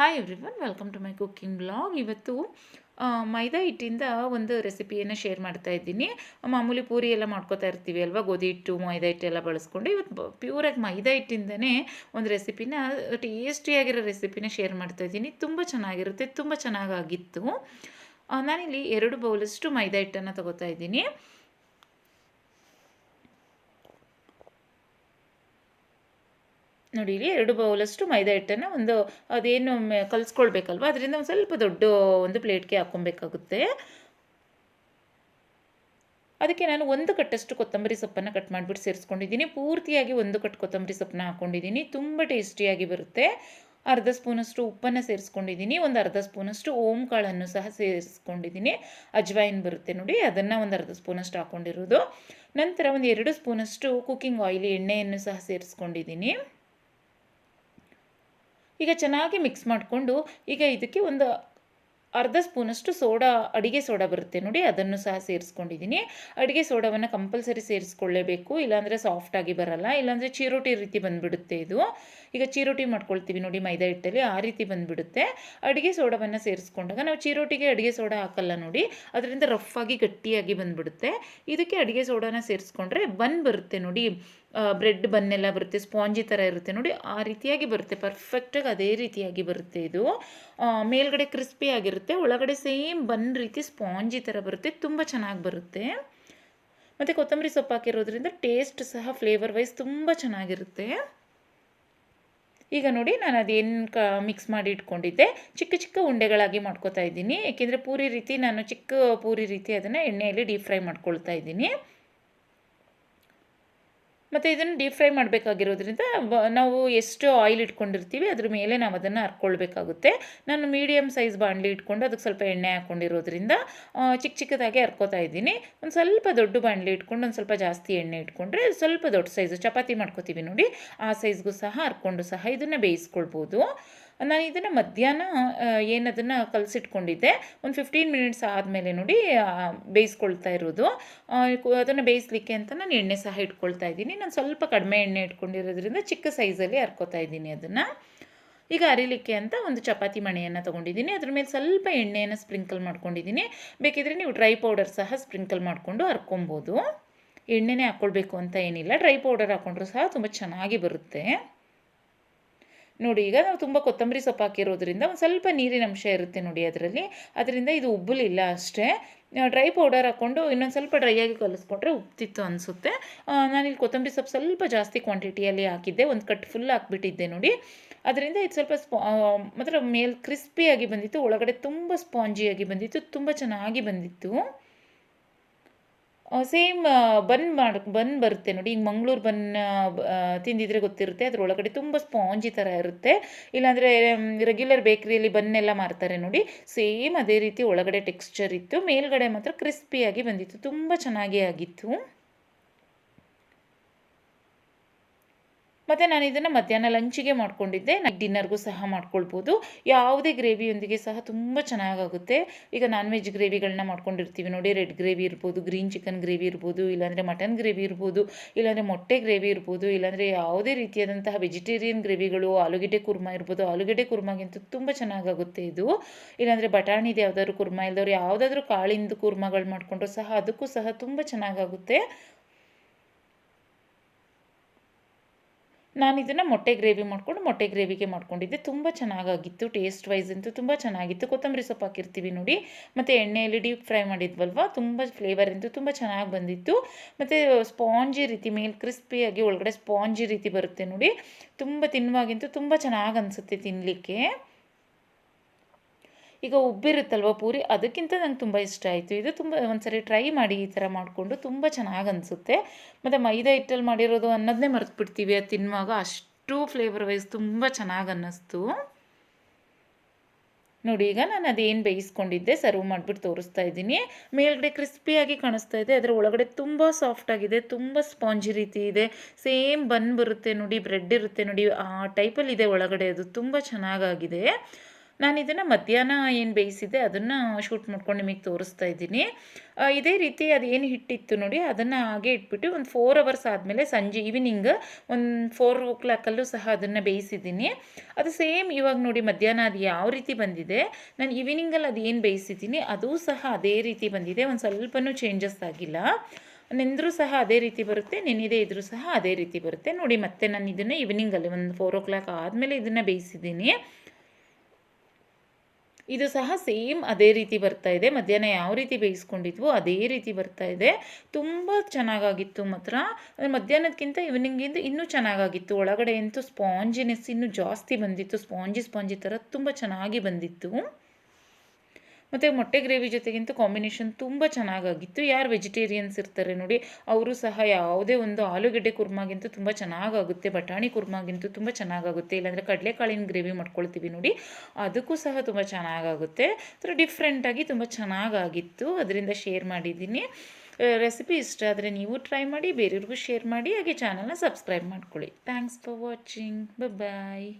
Hi everyone welcome to my cooking blog ಇವತ್ತು ಮೈದಾ ಹಿಟ್ಟಿಂದ ಒಂದು ರೆಸಿಪಿಯನ್ನು share ಮಾಡ್ತಾ ಇದ್ದೀನಿ. ಮಾಮೂಲಿ ಪೂರಿ ಎಲ್ಲ ಮಾಡ್ಕೋತಾ ಇರ್ತೀವಿ ಅಲ್ವಾ? ಗೋಧಿ ಹಿಟ್ಟು, ಮೈದಾ ಹಿಟ್ಟೆಲ್ಲ ಬಳಸ್ಕೊಂಡು ಇವತ್ತು ಪ್ಯೂರಾಗಿ ಮೈದಾ ಹಿಟ್ಟಿಂದನೇ ಒಂದು ರೆಸಿಪಿನ ಟೇಸ್ಟಿಯಾಗಿರೋ ರೆಸಿಪಿನ ಶೇರ್ ಮಾಡ್ತಾ ಇದ್ದೀನಿ. ತುಂಬ ಚೆನ್ನಾಗಿರುತ್ತೆ, ತುಂಬ ಚೆನ್ನಾಗಾಗಿತ್ತು. ನಾನಿಲ್ಲಿ ಎರಡು ಬೌಲಷ್ಟು ಮೈದಾ ಹಿಟ್ಟನ್ನು ತಗೋತಾ ಇದ್ದೀನಿ. ನೋಡಿ, ಇಲ್ಲಿ ಎರಡು ಬೌಲಷ್ಟು ಮೈದಾ ಹಿಟ್ಟನ್ನು ಒಂದು, ಅದೇನು ಕಲಿಸ್ಕೊಳ್ಬೇಕಲ್ವ? ಅದರಿಂದ ಒಂದು ಸ್ವಲ್ಪ ದೊಡ್ಡ ಒಂದು ಪ್ಲೇಟ್ಗೆ ಹಾಕ್ಕೊಬೇಕಾಗುತ್ತೆ. ಅದಕ್ಕೆ ನಾನು ಒಂದು ಕಟ್ಟಷ್ಟು ಕೊತ್ತಂಬರಿ ಸೊಪ್ಪನ್ನು ಕಟ್ ಮಾಡಿಬಿಟ್ಟು ಸೇರಿಸ್ಕೊಂಡಿದ್ದೀನಿ. ಪೂರ್ತಿಯಾಗಿ ಒಂದು ಕಟ್ ಕೊತ್ತಂಬರಿ ಸೊಪ್ಪನ್ನ ಹಾಕ್ಕೊಂಡಿದ್ದೀನಿ. ತುಂಬ ಟೇಸ್ಟಿಯಾಗಿ ಬರುತ್ತೆ. ಅರ್ಧ ಸ್ಪೂನಷ್ಟು ಉಪ್ಪನ್ನು ಸೇರಿಸ್ಕೊಂಡಿದ್ದೀನಿ. ಒಂದು ಅರ್ಧ ಸ್ಪೂನಷ್ಟು ಓಮ್ ಕಾಳನ್ನು ಸಹ ಸೇರಿಸ್ಕೊಂಡಿದ್ದೀನಿ. ಅಜ್ವಾಯಿನ್ ಬರುತ್ತೆ ನೋಡಿ, ಅದನ್ನು ಒಂದು ಅರ್ಧ ಸ್ಪೂನಷ್ಟು ಹಾಕ್ಕೊಂಡಿರೋದು ನಂತರ ಒಂದು ಎರಡು ಸ್ಪೂನಷ್ಟು ಕುಕ್ಕಿಂಗ್ ಆಯಿಲ್ ಎಣ್ಣೆಯನ್ನು ಸಹ ಸೇರಿಸ್ಕೊಂಡಿದ್ದೀನಿ. ಈಗ ಚೆನ್ನಾಗಿ ಮಿಕ್ಸ್ ಮಾಡಿಕೊಂಡು ಈಗ ಇದಕ್ಕೆ ಒಂದು ಅರ್ಧ ಸ್ಪೂನಷ್ಟು ಸೋಡಾ, ಅಡುಗೆ ಸೋಡಾ ಬರುತ್ತೆ ನೋಡಿ, ಅದನ್ನು ಸಹ ಸೇರಿಸ್ಕೊಂಡಿದ್ದೀನಿ. ಅಡುಗೆ ಸೋಡಾವನ್ನು ಕಂಪಲ್ಸರಿ ಸೇರಿಸ್ಕೊಳ್ಳೇಬೇಕು, ಇಲ್ಲಾಂದರೆ ಸಾಫ್ಟಾಗಿ ಬರಲ್ಲ, ಇಲ್ಲಾಂದರೆ ಚಿರೋಟಿ ರೀತಿ ಬಂದುಬಿಡುತ್ತೆ ಇದು. ಈಗ ಚಿರೋಟಿ ಮಾಡ್ಕೊಳ್ತೀವಿ ನೋಡಿ ಮೈದಾ ಹಿಟ್ಟಲ್ಲಿ, ಆ ರೀತಿ ಬಂದುಬಿಡುತ್ತೆ. ಅಡುಗೆ ಸೋಡಾವನ್ನು ಸೇರಿಸ್ಕೊಂಡಾಗ ನಾವು ಚಿರೋಟಿಗೆ ಅಡುಗೆ ಸೋಡಾ ಹಾಕಲ್ಲ ನೋಡಿ, ಅದರಿಂದ ರಫ್ ಆಗಿ ಗಟ್ಟಿಯಾಗಿ ಬಂದುಬಿಡುತ್ತೆ. ಇದಕ್ಕೆ ಅಡುಗೆ ಸೋಡಾನ ಸೇರಿಸ್ಕೊಂಡ್ರೆ ಬನ್ ಬರುತ್ತೆ ನೋಡಿ ಬ್ರೆಡ್ ಬನ್ನೆಲ್ಲ ಬರುತ್ತೆ, ಸ್ಪಾಂಜಿ ಥರ ಇರುತ್ತೆ. ನೋಡಿ, ಆ ರೀತಿಯಾಗಿ ಬರುತ್ತೆ ಪರ್ಫೆಕ್ಟಾಗಿ ಅದೇ ರೀತಿಯಾಗಿ ಬರುತ್ತೆ ಇದು. ಮೇಲ್ಗಡೆ ಕ್ರಿಸ್ಪಿ ಆಗಿರುತ್ತೆ, ಒಳಗಡೆ ಸೇಮ್ ಬನ್ ರೀತಿ ಸ್ಪಾಂಜಿ ಥರ ಬರುತ್ತೆ, ತುಂಬ ಚೆನ್ನಾಗಿ ಬರುತ್ತೆ. ಮತ್ತು ಕೊತ್ತಂಬರಿ ಸೊಪ್ಪು ಹಾಕಿರೋದ್ರಿಂದ ಟೇಸ್ಟ್ ಸಹ ಫ್ಲೇವರ್ ವೈಸ್ ತುಂಬ ಚೆನ್ನಾಗಿರುತ್ತೆ. ಈಗ ನೋಡಿ, ನಾನು ಅದೇನು ಕ ಮಿಕ್ಸ್ ಮಾಡಿ ಇಟ್ಕೊಂಡಿದ್ದೆ. ಚಿಕ್ಕ ಚಿಕ್ಕ ಉಂಡೆಗಳಾಗಿ ಮಾಡ್ಕೊತಾ ಇದ್ದೀನಿ. ಏಕೆಂದರೆ ಪೂರಿ ರೀತಿ, ನಾನು ಚಿಕ್ಕ ಪೂರಿ ರೀತಿ ಅದನ್ನು ಎಣ್ಣೆಯಲ್ಲಿ ಡೀಪ್ ಫ್ರೈ ಮಾಡ್ಕೊಳ್ತಾ ಇದ್ದೀನಿ. ಮತ್ತು ಇದನ್ನು ಡೀಪ್ ಫ್ರೈ ಮಾಡಬೇಕಾಗಿರೋದ್ರಿಂದ ನಾವು ಎಷ್ಟು ಆಯಿಲ್ ಇಟ್ಕೊಂಡಿರ್ತೀವಿ, ಅದ್ರ ಮೇಲೆ ನಾವು ಅದನ್ನು ಹರ್ಕೊಳ್ಬೇಕಾಗುತ್ತೆ ನಾನು ಮೀಡಿಯಮ್ ಸೈಜ್ ಬಾಂಡ್ಲಿ ಇಟ್ಕೊಂಡು ಅದಕ್ಕೆ ಸ್ವಲ್ಪ ಎಣ್ಣೆ ಹಾಕ್ಕೊಂಡಿರೋದ್ರಿಂದ ಚಿಕ್ಕ ಚಿಕ್ಕದಾಗಿ ಹರ್ಕೋತಾ ಇದ್ದೀನಿ. ಒಂದು ಸ್ವಲ್ಪ ದೊಡ್ಡ ಬಾಣಲಿ ಇಟ್ಕೊಂಡು ಒಂದು ಸ್ವಲ್ಪ ಜಾಸ್ತಿ ಎಣ್ಣೆ ಇಟ್ಕೊಂಡ್ರೆ ಸ್ವಲ್ಪ ದೊಡ್ಡ ಸೈಜು ಚಪಾತಿ ಮಾಡ್ಕೋತೀವಿ ನೋಡಿ, ಆ ಸೈಜ್ಗೂ ಸಹ ಹರ್ಕೊಂಡು ಸಹ ಇದನ್ನು ಬೇಯಿಸ್ಕೊಳ್ಬೋದು. ನಾನು ಇದನ್ನು ಮಧ್ಯಾಹ್ನ ಏನದನ್ನು ಕಲಸಿಟ್ಕೊಂಡಿದ್ದೆ. ಒಂದು ಫಿಫ್ಟೀನ್ ಮಿನಿಟ್ಸ್ ಆದಮೇಲೆ ನೋಡಿ ಬೇಯಿಸ್ಕೊಳ್ತಾ ಇರೋದು. ಅದನ್ನು ಬೇಯಿಸ್ಲಿಕ್ಕೆ ಅಂತ ನಾನು ಎಣ್ಣೆ ಸಹ ಇಟ್ಕೊಳ್ತಾ ಇದ್ದೀನಿ. ನಾನು ಸ್ವಲ್ಪ ಕಡಿಮೆ ಎಣ್ಣೆ ಇಟ್ಕೊಂಡಿರೋದ್ರಿಂದ ಚಿಕ್ಕ ಸೈಜಲ್ಲಿ ಹರ್ಕೋತಾ ಇದ್ದೀನಿ ಅದನ್ನು. ಈಗ ಅರಿಲಿಕ್ಕೆ ಅಂತ ಒಂದು ಚಪಾತಿ ಮಣೆಯನ್ನು ತೊಗೊಂಡಿದ್ದೀನಿ. ಅದ್ರ ಮೇಲೆ ಸ್ವಲ್ಪ ಎಣ್ಣೆಯನ್ನು ಸ್ಪ್ರಿಂಕಲ್ ಮಾಡ್ಕೊಂಡಿದ್ದೀನಿ. ಬೇಕಿದ್ರೆ ನೀವು ಡ್ರೈ ಪೌಡರ್ ಸಹ ಸ್ಪ್ರಿಂಕಲ್ ಮಾಡಿಕೊಂಡು ಹರ್ಕೊಬೋದು ಎಣ್ಣೆನೇ ಹಾಕ್ಕೊಳ್ಬೇಕು ಅಂತ ಏನಿಲ್ಲ. ಡ್ರೈ ಪೌಡರ್ ಹಾಕ್ಕೊಂಡ್ರೂ ಸಹ ತುಂಬ ಚೆನ್ನಾಗಿ ಬರುತ್ತೆ. ನೋಡಿ, ಈಗ ನಾವು ತುಂಬ ಕೊತ್ತಂಬರಿ ಸೊಪ್ಪು ಹಾಕಿರೋದ್ರಿಂದ ಒಂದು ಸ್ವಲ್ಪ ನೀರಿನ ಅಂಶ ಇರುತ್ತೆ ನೋಡಿ ಅದರಲ್ಲಿ. ಅದರಿಂದ ಇದು ಉಬ್ಬಲಿಲ್ಲ ಅಷ್ಟೇ. ಡ್ರೈ ಪೌಡರ್ ಹಾಕ್ಕೊಂಡು ಇನ್ನೊಂದು ಸ್ವಲ್ಪ ಡ್ರೈ ಆಗಿ ಕಲಿಸ್ಕೊಂಡ್ರೆ ಉಪ್ತಿತ್ತು ಅನಿಸುತ್ತೆ. ನಾನಿಲ್ಲಿ ಕೊತ್ತಂಬರಿ ಸೊಪ್ಪು ಸ್ವಲ್ಪ ಜಾಸ್ತಿ ಕ್ವಾಂಟಿಟಿಯಲ್ಲಿ ಹಾಕಿದ್ದೆ. ಒಂದು ಕಟ್ ಫುಲ್ ಹಾಕ್ಬಿಟ್ಟಿದ್ದೆ ನೋಡಿ. ಅದರಿಂದ ಇದು ಸ್ವಲ್ಪ ಸ್ಪಾ ಮಾತ್ರ ಮೇಲೆ ಕ್ರಿಸ್ಪಿಯಾಗಿ ಬಂದಿತ್ತು. ಒಳಗಡೆ ತುಂಬ ಸ್ಪಾಂಜಿಯಾಗಿ ಬಂದಿತ್ತು. ತುಂಬ ಚೆನ್ನಾಗಿ ಬಂದಿತ್ತು. ಸೇಮ್ ಬನ್ ಮಾಡಿ ಬನ್ ಬರುತ್ತೆ ನೋಡಿ. ಈಗ ಮಂಗಳೂರು ಬನ್ ತಿಂದಿದ್ರೆ ಗೊತ್ತಿರುತ್ತೆ. ಅದರೊಳಗಡೆ ತುಂಬ ಸ್ಪಾಂಜಿ ಥರ ಇರುತ್ತೆ. ಇಲ್ಲಾಂದರೆ ರೆಗ್ಯುಲರ್ ಬೇಕ್ರಿಯಲ್ಲಿ ಬನ್ನೆಲ್ಲ ಮಾರ್ತಾರೆ ನೋಡಿ. ಸೇಮ್ ಅದೇ ರೀತಿ ಒಳಗಡೆ ಟೆಕ್ಸ್ಚರ್ ಇತ್ತು. ಮೇಲ್ಗಡೆ ಮಾತ್ರ ಕ್ರಿಸ್ಪಿಯಾಗಿ ಬಂದಿತ್ತು. ತುಂಬ ಚೆನ್ನಾಗಿ ಆಗಿತ್ತು. ಮತ್ತು ನಾನು ಇದನ್ನು ಮಧ್ಯಾಹ್ನ ಲಂಚಿಗೆ ಮಾಡ್ಕೊಂಡಿದ್ದೆ. ನೈಟ್ ಡಿನ್ನರ್ಗೂ ಸಹ ಮಾಡ್ಕೊಳ್ಬೋದು. ಯಾವುದೇ ಗ್ರೇವಿಯೊಂದಿಗೆ ಸಹ ತುಂಬ ಚೆನ್ನಾಗಾಗುತ್ತೆ. ಈಗ ನಾನ್ ವೆಜ್ ಗ್ರೇವಿಗಳನ್ನ ಮಾಡ್ಕೊಂಡಿರ್ತೀವಿ ನೋಡಿ. ರೆಡ್ ಗ್ರೇವಿ ಇರ್ಬೋದು, ಗ್ರೀನ್ ಚಿಕನ್ ಗ್ರೇವಿ ಇರ್ಬೋದು, ಇಲ್ಲಾಂದರೆ ಮಟನ್ ಗ್ರೇವಿ ಇರ್ಬೋದು, ಇಲ್ಲಾಂದರೆ ಮೊಟ್ಟೆ ಗ್ರೇವಿ ಇರ್ಬೋದು, ಇಲ್ಲಾಂದರೆ ಯಾವುದೇ ರೀತಿಯಾದಂತಹ ವೆಜಿಟೇರಿಯನ್ ಗ್ರೇವಿಗಳು, ಆಲೂಗಡ್ಡೆ ಕುರ್ಮಾ ಇರ್ಬೋದು. ಆಲೂಗೆಡ್ಡೆ ಕುರ್ಮಾಗಿಂತೂ ತುಂಬ ಚೆನ್ನಾಗಾಗುತ್ತೆ ಇದು. ಇಲ್ಲಾಂದರೆ ಬಟಾಣಿದು ಯಾವುದಾದ್ರು ಕುರ್ಮಾ, ಇಲ್ದವ್ರು ಯಾವುದಾದ್ರೂ ಕಾಳಿಂದು ಕುರ್ಮಾಗಳು ಮಾಡಿಕೊಂಡ್ರು ಸಹ ಅದಕ್ಕೂ ಸಹ ತುಂಬ ಚೆನ್ನಾಗಾಗುತ್ತೆ. ನಾನು ಇದನ್ನು ಮೊಟ್ಟೆ ಗ್ರೇವಿ ಮಾಡಿಕೊಂಡು ಮೊಟ್ಟೆ ಗ್ರೇವಿಗೆ ಮಾಡ್ಕೊಂಡಿದ್ದೆ. ತುಂಬ ಚೆನ್ನಾಗಾಗಿತ್ತು ಟೇಸ್ಟ್ ವೈಸ್ ಅಂತೂ ತುಂಬ ಚೆನ್ನಾಗಿತ್ತು. ಕೊತ್ತಂಬರಿ ಸೊಪ್ಪು ಹಾಕಿರ್ತೀವಿ ನೋಡಿ. ಮತ್ತು ಎಣ್ಣೆಯಲ್ಲಿ ಡೀಪ್ ಫ್ರೈ ಮಾಡಿದ್ವಲ್ವ? ತುಂಬ ಫ್ಲೇವರ್ ಅಂತೂ ತುಂಬ ಚೆನ್ನಾಗಿ ಬಂದಿತ್ತು. ಮತ್ತು ಸ್ಪಾಂಜಿ ರೀತಿ, ಮೇಲೆ ಕ್ರಿಸ್ಪಿಯಾಗಿ ಒಳಗಡೆ ಸ್ಪಾಂಜಿ ರೀತಿ ಬರುತ್ತೆ ನೋಡಿ. ತುಂಬ ತಿನ್ನುವಾಗಿಂತೂ ತುಂಬ ಚೆನ್ನಾಗಿ ಅನಿಸುತ್ತೆ ತಿನ್ನಲಿಕ್ಕೆ ಈಗ ಉಬ್ಬಿರುತ್ತಲ್ವ ಪೂರಿ? ಅದಕ್ಕಿಂತ ನಂಗೆ ತುಂಬ ಇಷ್ಟ ಆಯಿತು. ಇದು ತುಂಬ ಒಂದ್ಸರಿ ಟ್ರೈ ಮಾಡಿ ಈ ಥರ ಮಾಡಿಕೊಂಡು ತುಂಬ ಚೆನ್ನಾಗಿ ಅನಿಸುತ್ತೆ. ಮತ್ತು ಮೈದಾ ಹಿಟ್ಟಲ್ಲಿ ಮಾಡಿರೋದು ಅನ್ನೋದನ್ನೇ ಮರೆತು ಬಿಡ್ತೀವಿ ಅದು ತಿನ್ನುವಾಗ ಅಷ್ಟು ಫ್ಲೇವರ್ ವೈಸ್ ತುಂಬ ಚೆನ್ನಾಗಿ ಅನ್ನಿಸ್ತು. ನೋಡಿ, ಈಗ ನಾನು ಅದೇನು ಬೇಯಿಸ್ಕೊಂಡಿದ್ದೆ ಸರ್ವ್ ಮಾಡಿಬಿಟ್ಟು ತೋರಿಸ್ತಾ ಇದ್ದೀನಿ. ಮೇಲ್ಗಡೆ ಕ್ರಿಸ್ಪಿಯಾಗಿ ಕಾಣಿಸ್ತಾ ಇದೆ. ಅದರ ಒಳಗಡೆ ತುಂಬ ಸಾಫ್ಟ್ ಆಗಿದೆ. ತುಂಬ ಸ್ಪಾಂಜಿ ರೀತಿ ಇದೆ. ಸೇಮ್ ಬನ್ ಬರುತ್ತೆ ನೋಡಿ ಬ್ರೆಡ್ ಇರುತ್ತೆ ನೋಡಿ. ಆ ಟೈಪಲ್ಲಿ ಇದೆ ಒಳಗಡೆ. ಅದು ತುಂಬ ಚೆನ್ನಾಗಾಗಿದೆ. ನಾನು ಇದನ್ನು ಮಧ್ಯಾಹ್ನ ಏನು ಬೇಯಿಸಿದೆ ಅದನ್ನು ಶೂಟ್ ಮಾಡ್ಕೊಂಡು ನಿಮಗೆ ತೋರಿಸ್ತಾ ಇದ್ದೀನಿ. ಇದೇ ರೀತಿ ಅದೇನು ಹಿಟ್ಟಿತ್ತು ನೋಡಿ, ಅದನ್ನು ಹಾಗೆ ಇಟ್ಬಿಟ್ಟು ಒಂದು ಫೋರ್ ಅವರ್ಸ್ ಆದಮೇಲೆ ಸಂಜೆ ಈವ್ನಿಂಗ್ ಒಂದು ಫೋರ್ ಓ ಕ್ಲಾಕಲ್ಲೂ ಸಹ ಅದನ್ನು ಬೇಯಿಸಿದ್ದೀನಿ. ಅದು ಸೇಮ್ ಇವಾಗ ನೋಡಿ ಮಧ್ಯಾಹ್ನ ಅದು ಯಾವ ರೀತಿ ಬಂದಿದೆ, ನಾನು ಈವ್ನಿಂಗಲ್ಲಿ ಅದು ಏನು ಬೇಯಿಸಿದ್ದೀನಿ, ಅದು ಸಹ ಅದೇ ರೀತಿ ಬಂದಿದೆ, ಒಂದು ಸ್ವಲ್ಪನೂ ಚೇಂಜಸ್ ಆಗಿಲ್ಲ. ನೆಂದರೂ ಸಹ ಅದೇ ರೀತಿ ಬರುತ್ತೆ ನೆನೆದೇ ಇದ್ರೂ ಸಹ ಅದೇ ರೀತಿ ಬರುತ್ತೆ. ನೋಡಿ ಮತ್ತೆ ನಾನು ಇದನ್ನು ಈವ್ನಿಂಗಲ್ಲಿ ಒಂದು ಫೋರ್ ಓ ಕ್ಲಾಕ್ ಆದಮೇಲೆ ಇದನ್ನು ಬೇಯಿಸಿದ್ದೀನಿ. ಇದು ಸಹ ಸೇಮ್ ಅದೇ ರೀತಿ ಬರ್ತಾ ಇದೆ. ಮಧ್ಯಾಹ್ನ ಯಾವ ರೀತಿ ಬೇಯಿಸ್ಕೊಂಡಿದ್ವೋ ಅದೇ ರೀತಿ ಬರ್ತಾ ಇದೆ. ತುಂಬ ಚೆನ್ನಾಗಾಗಿತ್ತು ಮಾತ್ರ. ಮಧ್ಯಾಹ್ನಕ್ಕಿಂತ ಈವ್ನಿಂಗಿಂದ ಇನ್ನೂ ಚೆನ್ನಾಗಾಗಿತ್ತು. ಒಳಗಡೆ ಅಂತೂ ಸ್ಪಾಂಜಿನೆಸ್ ಇನ್ನೂ ಜಾಸ್ತಿ ಬಂದಿತ್ತು. ಸ್ಪಾಂಜಿ ಸ್ಪಾಂಜಿ ಥರ ತುಂಬ ಚೆನ್ನಾಗಿ ಬಂದಿತ್ತು. ಮತ್ತು ಮೊಟ್ಟೆ ಗ್ರೇವಿ ಜೊತೆಗಿಂತ ಕಾಂಬಿನೇಷನ್ ತುಂಬ ಚೆನ್ನಾಗಾಗಿತ್ತು. ಯಾರು ವೆಜಿಟೇರಿಯನ್ಸ್ ಇರ್ತಾರೆ ನೋಡಿ, ಅವರು ಸಹ ಯಾವುದೇ ಒಂದು ಆಲೂಗಡ್ಡೆ ಕುರ್ಮಾಗಿಂತೂ ತುಂಬ ಚೆನ್ನಾಗಾಗುತ್ತೆ, ಬಟಾಣಿ ಕುರ್ಮಾಗಿಂತೂ ತುಂಬ ಚೆನ್ನಾಗಾಗುತ್ತೆ, ಇಲ್ಲಾಂದರೆ ಕಡಲೆಕಾಳಿನ ಗ್ರೇವಿ ಮಾಡ್ಕೊಳ್ತೀವಿ ನೋಡಿ, ಅದಕ್ಕೂ ಸಹ ತುಂಬ ಚೆನ್ನಾಗಾಗುತ್ತೆ. ಥರ ಡಿಫ್ರೆಂಟಾಗಿ ತುಂಬ ಚೆನ್ನಾಗಾಗಿತ್ತು, ಅದರಿಂದ ಶೇರ್ ಮಾಡಿದ್ದೀನಿ. ರೆಸಿಪಿ ಇಷ್ಟ ಆದರೆ ನೀವು ಟ್ರೈ ಮಾಡಿ, ಬೇರೆಯವ್ರಿಗೂ ಶೇರ್ ಮಾಡಿ, ಹಾಗೆ ಚಾನಲ್ನ ಸಬ್ಸ್ಕ್ರೈಬ್ ಮಾಡ್ಕೊಳ್ಳಿ. Thanks for watching bye